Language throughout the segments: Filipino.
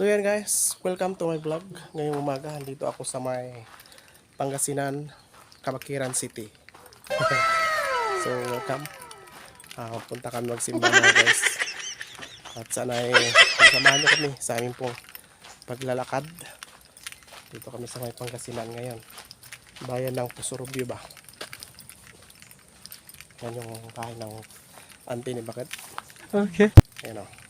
yan guys, welcome to my vlog. Ngayong umaga, dito ako sa may Pangasinan, Kamakiran City. so, welcome. Ah, punta kami magsimba mga guys. At sana ay samahan niyo kami sa aming pong paglalakad. Dito kami sa may Pangasinan ngayon. Bayan ng Pusurubyo ba? Yan yung bahay ng auntie ni Bakit. Okay. Ayan o.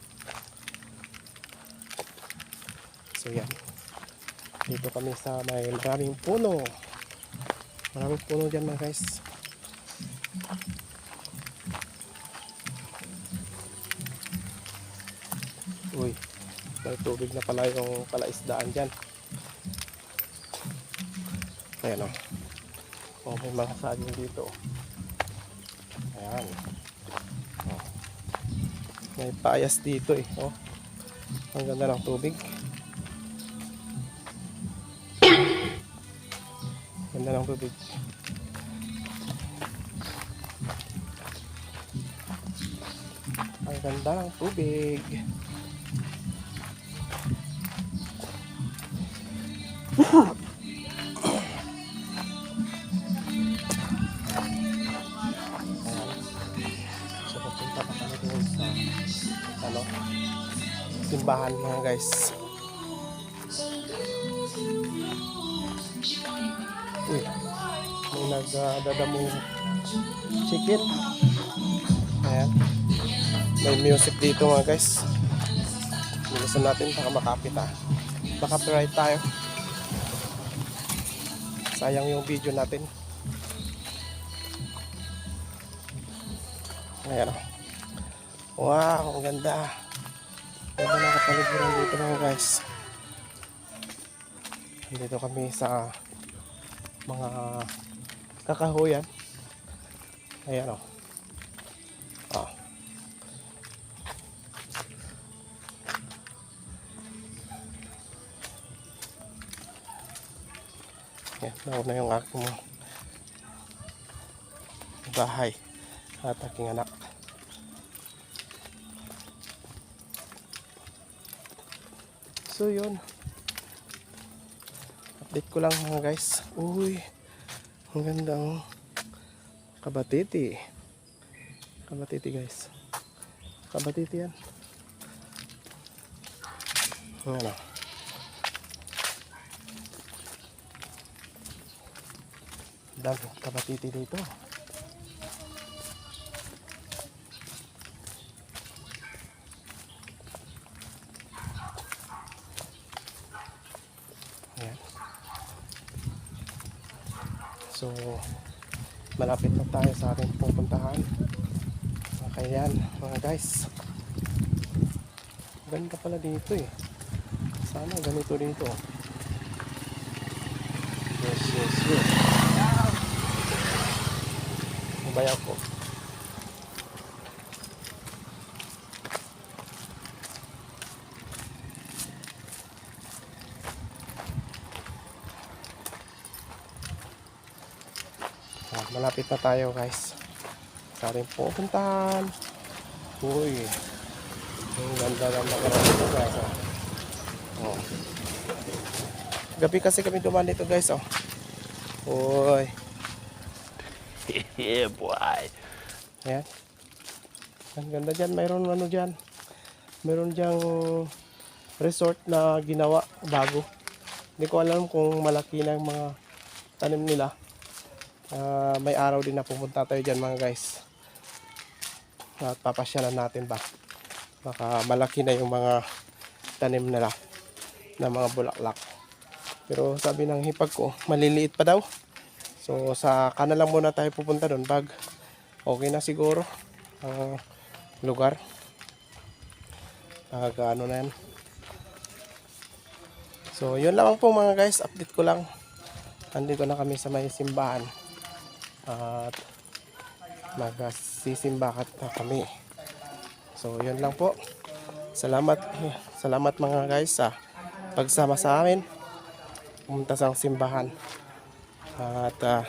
So yan. Dito kami sa may maraming puno. Maraming puno dyan mga guys. Uy, may tubig na pala yung palaisdaan dyan. Ayan o. Oh, may mga saging dito. Ayan. Oh. May payas dito eh. Oh. Ang ganda ng tubig. Ganda ng tubig. Ang ganda ng tubig. So pupunta pa kami doon sa ano simbahan mga guys. Uy, may nagdadamong chicken. Ayan. May music dito mga guys. Bilisan natin baka makapit ah. Baka copyright tayo. Sayang yung video natin. Ayan. Wow, ang ganda. Ganda ng kapaligiran dito mga guys. Dito kami sa mga kakahuyan. Ayan o. Oh. Yan, nauna yung aking bahay at aking anak. So yun. Update ko lang mga guys. Uy. Ang gandang kabatiti. Kabatiti guys. Kabatiti yan. Ano. Dami kabatiti dito. Ayan. So, malapit na tayo sa ating pupuntahan. Kaya yan, mga guys. Ganda pala dito eh. Sana ganito dito. Yes, yes, yes. Mabayaw ko. Ah, malapit na tayo guys sa ating pupuntahan uy ang ganda ng mga dito guys oh. oh. gabi kasi kami dumaan dito guys oh uy yeah, boy. Ayan. Ang ganda dyan. Mayroon ano dyan. Mayroon dyang resort na ginawa bago. Hindi ko alam kung malaki na yung mga tanim nila. Ah, may araw din na pumunta tayo dyan mga guys. At papasyalan natin ba. Baka malaki na yung mga tanim nila na mga bulaklak. Pero sabi ng hipag ko, maliliit pa daw. So sa kana lang muna tayo pupunta doon pag okay na siguro ang lugar. Pag ano na yan. So yun lang po mga guys, update ko lang. Andito na kami sa may simbahan. At magsisimbakat na kami. So yun lang po. Salamat salamat mga guys sa pagsama sa amin. Pumunta sa simbahan. At ah,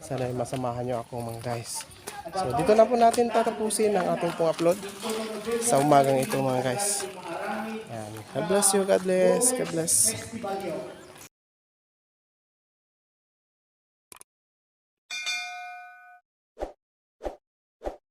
sana masamahan nyo ako mga guys. So dito na po natin tatapusin ang ating pong upload sa umagang ito mga guys. Yan. God bless you. God bless. God bless.